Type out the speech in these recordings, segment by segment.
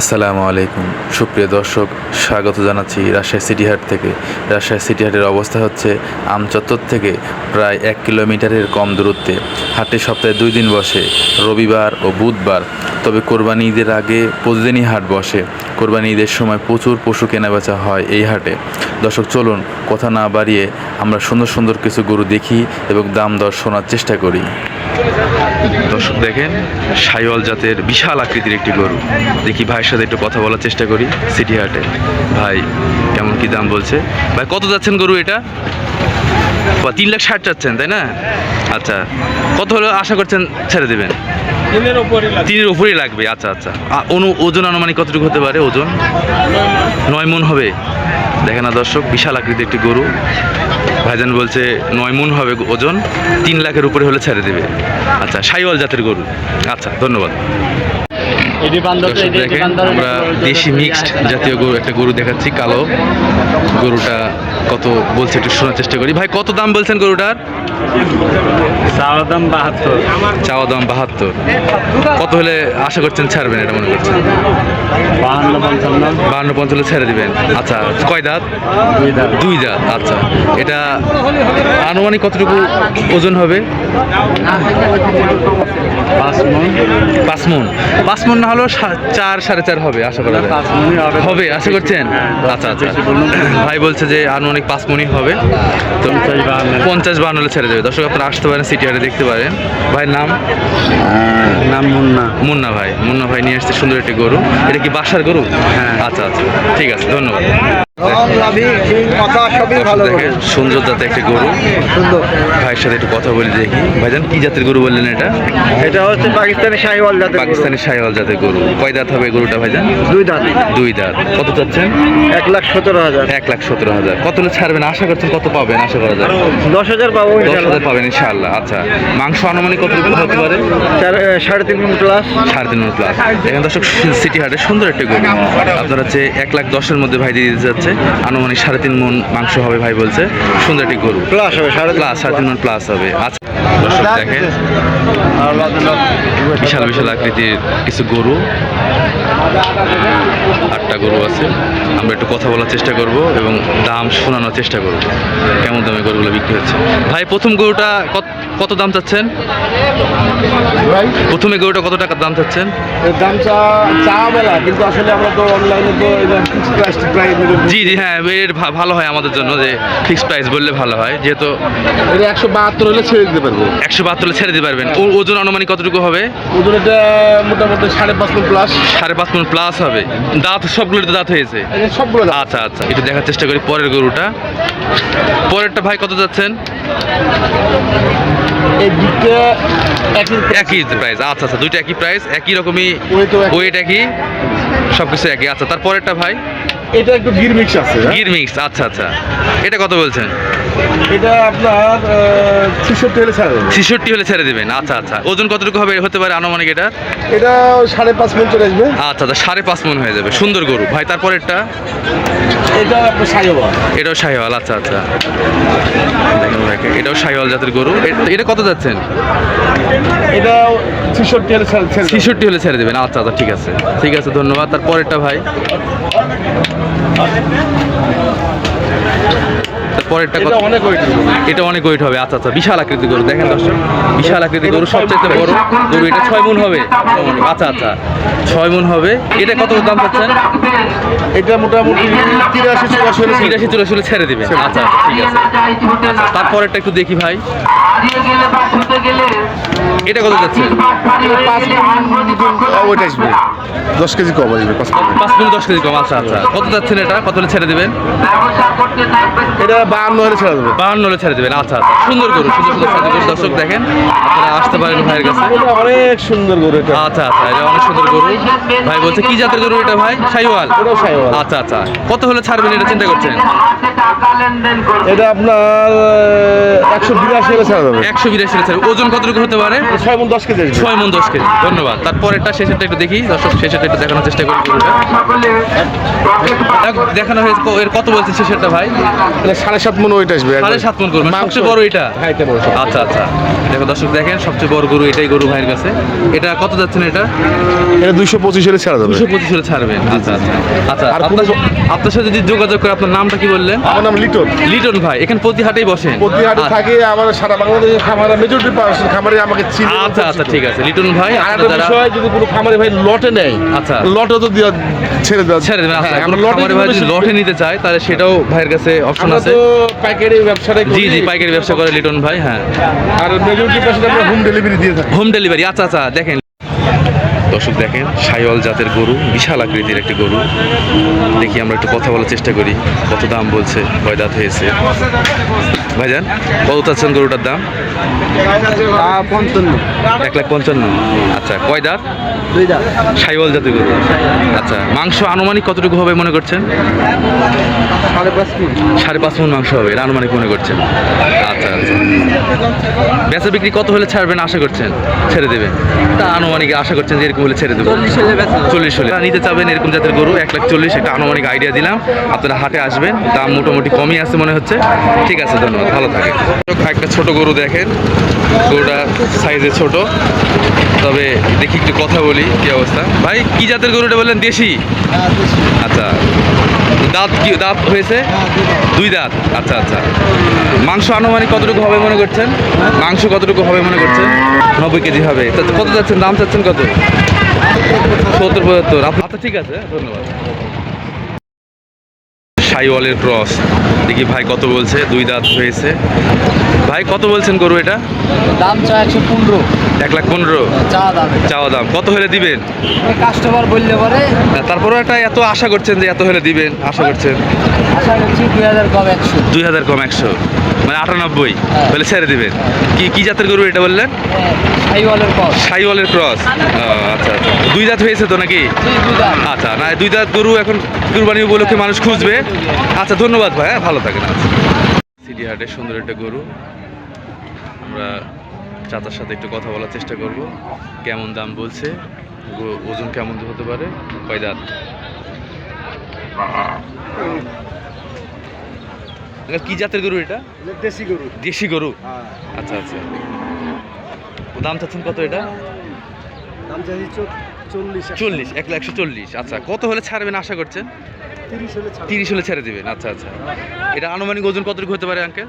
আসসালামু আলাইকুম। সুপ্রিয় দর্শক, স্বাগত জানাচ্ছি রাজশাহী সিটি হাট থেকে। রাজশাহী সিটি হাটের অবস্থা হচ্ছে আমচত্বর থেকে প্রায় এক কিলোমিটারের কম দূরত্বে। হাটে সপ্তাহে দুই দিন বসে, রবিবার ও বুধবার। তবে কোরবানি ঈদের আগে প্রতিদিনই হাট বসে। কোরবানি ঈদের সময় প্রচুর পশু কেনাবেচা হয় এই হাটে। দর্শক, চলুন কথা না বাড়িয়ে আমরা সুন্দর সুন্দর কিছু গরু দেখি এবং দাম দর শোনার চেষ্টা করি। দর্শক দেখেন সাইওয়াল জাতের বিশাল আকৃতির একটি গরু। দেখি ভাইয়ের সাথে একটু কথা বলার চেষ্টা করি সিটি হাটে। ভাই কেমন কি দাম বলছে? ভাই কত যাচ্ছেন গরু এটা? তিন লাখ ষাট চাচ্ছেন তাই না? আচ্ছা কত হলো আশা করছেন ছেড়ে দেবেন? তিনের উপরে উপরেই লাগবে আচ্ছা আচ্ছা। অনু ওজন আনুমানিক কতটুকু হতে পারে ওজন? নয় মন। হবে। দেখে না দর্শক বিশাল আকৃতির একটি গরু। ভাইজান বলছে, নয় মন হবে ওজন, তিন লাখের উপরে হলে ছেড়ে দেবে। আচ্ছা সাইওয়াল জাতের গরু। আচ্ছা ধন্যবাদ। আমরা দেশি মিক্সড জাতীয় গরু একটা গরু দেখাচ্ছি কালো। গরুটা কত বলছে একটু শোনার চেষ্টা করি। ভাই কত দাম বলছেন গরুটার? চাওয়া দাম বাহাত্তর। চাওয়া দাম বাহাত্তর। কত হলে আশা করছেন ছাড়বেন এটা মনে করছেন? বাহান্ন পঞ্চান্ন। ছেড়ে দিবেন। আচ্ছা কয় দাঁত? দুই দুই দাঁত আচ্ছা। এটা আনুমানিক কতটুকু ওজন হবে? মন পাঁচ মন না হলেও চার সাড়ে চার হবে আশা করা হবে। আশা করছেন? আচ্ছা আচ্ছা। ভাই বলছে যে আনুমানিক পাঁচ মনই হবে। তো পঞ্চাশ বান্ন হলে ছেড়ে দেবে। দর্শক আপনারা আসতে পারেন সিটি হাটে দেখতে পারেন। ভাইয়ের নাম? নাম মুন্না। মুন্না ভাই। মুন্না ভাই নিয়ে আসছে সুন্দর একটি গরু। এটা কি বাসার গরু? হ্যাঁ। আচ্ছা আচ্ছা। ঠিক আছে ধন্যবাদ। কথা সবই সুন্দর জাতের একটি গরু। সুন্দর। ভাইয়ের সাথে একটু কথা বলে দেখি। ভাইজান কি জাতের গরু বললেন এটা? এটা হচ্ছে পাকিস্তানি শাহিওয়াল জাতের পাকিস্তানি সাইওয়াল জাতের গরু। কয় দাঁত হবে গরুটা ভাইজান? দুই দাঁত। দুই দাঁত। কত চাচ্ছেন? এক লাখ সতেরো হাজার। এক লাখ সতেরো হাজার। কত ছাড়বেন? আশা করছেন কত পাবেন? আশা করা যায়। দশ হাজার পাবো দশ হাজার পাবেন ইনশাআল্লাহ আচ্ছা মাংস আনুমানিক কতটুকু হতে পারে? সাড়ে তিন মিনিট প্লাস সাড়ে তিন প্লাস এখানে দর্শক সিটি হাটে সুন্দর একটা গরু। আপনার হচ্ছে এক লাখ দশের মধ্যে ভাই দিয়ে দিতে যাচ্ছে আনুমানিক সাড়ে তিন মন মাংস হবে ভাই বলছে। সুন্দর একটি গরু। প্লাস হবে সাড়ে প্লাস সাড়ে তিন মন প্লাস হবে। আচ্ছা দর্শক বিশাল বিশাল আকৃতির কিছু গরু। আটটা গরু আছে। আমরা একটু কথা বলার চেষ্টা করব এবং দাম শোনানোর চেষ্টা করব। কেমন দামে গরুগুলো বিক্রি হচ্ছে? ভাই প্রথম গরুটা কত কত দাম চাচ্ছেন? ভাই? প্রথমে গরুটা কত টাকা দাম চাচ্ছেন? দাম চা চা মেলা কিন্তু আসলে আমরা তো অনলাইনে তো প্রাইস প্রাইস জি জি হ্যাঁ এর ভালো হয় আমাদের জন্য যে ফিক্সড প্রাইস বললে ভালো হয় যেহেতু এটা একশো বাহাত্তর হলে ছেড়ে দিতে পারব। একশো বাহাত্তর হলে ছেড়ে দিতে পারবেন। ওজন আনুমানিক কতটুকু হবে? ওজন এটা মোটামুটি সাড়ে পাঁচ ফুট প্লাস সাড়ে পাঁচ মন প্লাস হবে। দাঁত সবগুলোতে দাঁত হয়েছে? সবগুলো আচ্ছা আচ্ছা একটু দেখার চেষ্টা করি পরের গরুটা। পরেরটা ভাই কত যাচ্ছেন একই প্রাইস আচ্ছা আচ্ছা দুইটা একই প্রাইস একই রকমই একই। ওয়েট একই সব কিছু একই। আচ্ছা তারপরেরটা ভাই? এটা একটু গির মিক্স আছে হ্যাঁ? গির মিক্স আচ্ছা আচ্ছা। এটা কত বলছেন? এটা আপনার ছিষট্টি হলে ছাড়া যাবে ছিষট্টি হলে ছেড়ে দেবেন। আচ্ছা আচ্ছা। ওজন কতটুকু হবে? হতে পারে আনুমানিক এটা? এটা সাড়ে পাঁচ মিনিট চলে আসবে। আচ্ছা আচ্ছা। সাড়ে পাঁচ মন হয়ে যাবে। সুন্দর গরু। ভাই তারপরেরটা? এটা আপনার সাইবা এটাও শাহিওয়াল আচ্ছা আচ্ছা। এটাও শাহিওয়াল জাতের গরু। এটা কত যাচ্ছেন? এটা ছিষট্টি হলে ছাড়া ছেড়ে হলে ছেড়ে দেবেন। আচ্ছা আচ্ছা। ঠিক আছে। ঠিক আছে ধন্যবাদ। তারপরেরটা ভাই? তারপরেরটা এটা অনেক ওয়েট এটা অনেক ওয়েট হবে। আচ্ছা আচ্ছা বিশাল আকৃতি গরু। দেখেন দর্শক বিশাল আকৃতি গরু সবচেয়ে বড় গরু। এটা ছয় মন হবে। আচ্ছা আচ্ছা ছয় মন হবে। এটা কত দাম পাচ্ছেন এটা মোটামুটি তিরাশি চুরাশি হলে ছেড়ে দেবে। তিরাশি চুরাশি ছেড়ে দিবেন। আচ্ছা আচ্ছা ঠিক আছে। তারপরেরটা একটু দেখি ভাই। এটা কত যাচ্ছে? আসবে। দশ কেজি কম আসবে পাঁচ। মিনিট দশ কেজি কম আচ্ছা আচ্ছা। কত যাচ্ছেন এটা? কত হলে ছেড়ে দেবেন? এটা বাহান্ন হলে ছেড়ে দেবে। বাহান্ন হলে ছেড়ে দেবেন আচ্ছা আচ্ছা। সুন্দর গরু সুন্দর সুন্দর সাথে গরু। দর্শক দেখেন আপনারা আসতে পারেন ভাইয়ের কাছে। অনেক সুন্দর গরু এটা। আচ্ছা আচ্ছা এটা অনেক সুন্দর গরু। ভাই বলছে কি জাতের গরু এটা ভাই? শাইওয়াল সাইওয়াল আচ্ছা আচ্ছা। কত হলে ছাড়বেন এটা চিন্তা করছেন? এটা আপনার একশো বিরাশি হলে ছাড়া যাবে। একশো বিরাশি লিটার ওজন কতটুকু হতে পারে? ছয় মন দশ কেজি। ছয় মন দশ কেজি। ধন্যবাদ। তারপরেরটা শেষেরটা একটু দেখি। দর্শক শেষেরটা একটু দেখানোর চেষ্টা করি। দেখানো হয়েছে। এর কত বলছেন শেষেরটা ভাই? সাড়ে সাত মন ওইটা আসবে। সাড়ে সাত মন করবেন মাংস- সবচেয়ে বড় এটা? হ্যাঁ এটা। আচ্ছা আচ্ছা। দেখো দর্শক দেখেন সবচেয়ে বড় গরু এটাই গরু ভাইয়ের কাছে। এটা কত যাচ্ছেন এটা? এটা দুইশো পঁচিশ হলে ছাড়া যাবে। দুশো পঁচিশ হলে ছাড়বেন আচ্ছা আচ্ছা। আচ্ছা আর আপনার আপনার সাথে যদি যোগাযোগ করে আপনার নামটা কি বললেন? আমার নাম লিটন। লিটন ভাই এখানে প্রতি হাটেই বসেন। প্রতিহাটে আচ্ছা, থাকে আমার সারা বাংলাদেশের খামার মেজরিটি খামারে আমাকে চিনে আচ্ছা আচ্ছা ঠিক আছে। লিটন ভাই আর একটা বিষয় যদি কোনো খামারে ভাই লটে নেয় আচ্ছা। লটে তো দেওয়া ছেড়ে দেওয়া ছেড়ে দেবেন আচ্ছা হ্যাঁ, আমরা লটে ভাই যদি লটে নিতে চায় তাহলে সেটাও ভাইয়ের কাছে অপশন আমরা আছে। তো পাইকারি ব্যবসাটাই জি জি পাইকারি ব্যবসা করে লিটন ভাই হ্যাঁ। আর মেজরিটি পার্সেন্ট আমরা হোম ডেলিভারি দিয়ে থাকি। হোম ডেলিভারি আচ্ছা আচ্ছা দেখেন। দর্শক দেখেন সাইওয়াল জাতের গরু বিশাল আকৃতির একটি গরু। দেখি আমরা একটু কথা বলার চেষ্টা করি কত দাম বলছে কয় দাঁত হয়েছে। ভাইজান কত চাচ্ছেন গরুটার দাম? পঞ্চান্ন। এক লাখ পঞ্চান্ন। আচ্ছা কয় দাঁত? দুই সাইওয়াল জাতের গরু। আচ্ছা মাংস আনুমানিক কতটুকু হবে মনে করছেন? সাড়ে পাঁচ মিনিট সাড়ে পাঁচ মন মাংস হবে এটা আনুমানিক মনে করছেন। আচ্ছা আচ্ছা। বেচা বিক্রি কত হলে ছাড়বেন আশা করছেন? ছেড়ে দেবেন। তা আনুমানিক আশা করছেন যে এরকম হলে ছেড়ে দেবো। চল্লিশ হলে নিতে চাবেন এরকম জাতের গরু এক লাখ চল্লিশ একটা আনুমানিক আইডিয়া দিলাম। আপনারা হাটে আসবেন দাম মোটামুটি কমই আছে মনে হচ্ছে। ঠিক আছে ধন্যবাদ ভালো থাকে একটা ছোট গরু দেখেন। গরুটা সাইজে ছোট। তবে দেখি একটু কথা বলি কি অবস্থা? ভাই কি জাতের গরুটা বললেন? দেশি? আচ্ছা। দাঁত কি দাঁত হয়েছে? দুই দাঁত। আচ্ছা আচ্ছা। মাংস আনুমানিক কতটুকু হবে মনে করছেন? মাংস কতটুকু হবে মনে করছেন? নব্বই কেজি হবে। কত যাচ্ছেন? দাম চাচ্ছেন কত? সত্তর পঁচাত্তর। আচ্ছা ঠিক আছে ধন্যবাদ। সাইওয়ালের ক্রস। দেখি ভাই কত বলছে? দুই দাঁত হয়েছে। ভাই কত বলছেন গরু এটা? দাম চা একশো পনেরো। এক লাখ পনেরো? চা দাম চাওয়া দাম। কত হলে দিবেন? কাস্টমার বললে পরে। তারপরেও একটা এত আশা করছেন যে এত হলে দিবেন আশা করছেন? আশা করছি দুই হাজার কম একশো। দুই হাজার কম একশো। মানে আটানব্বই। হ্যাঁ। বলে ছেড়ে দিবেন। কি কি জাতের গরু এটা বললেন? কম সাইওয়ালের ক্রস আচ্ছা আচ্ছা। দুই দাঁত হয়েছে তো নাকি? আচ্ছা না দুই দাঁত গরু এখন কুরবানি উপলক্ষে মানুষ খুঁজবে। আচ্ছা ধন্যবাদ ভাই হ্যাঁ ভালো থাকেন। আচ্ছা সিটি হাটের সুন্দর একটা গরু। আমরা চাচার সাথে একটু কথা বলার চেষ্টা করব। কেমন দাম বলছে? ওজন কেমন হতে পারে? কয় দাঁত? কি জাতের গরু এটা? দেশি গরু। দেশি গরু? আচ্ছা আচ্ছা। ও দাম চাচ্ছেন কত এটা? দাম চল্লিশ চল্লিশ এক লাখ একশো চল্লিশ। আচ্ছা কত হলে ছাড়বেন আশা করছেন? তিরিশ হলে ছেড়ে দেবেন আচ্ছা আচ্ছা। এটা আনুমানিক ওজন কতটুকু হতে পারে আঙ্কেল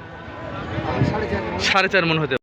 সাড়ে চার সাড়ে চার মন হতে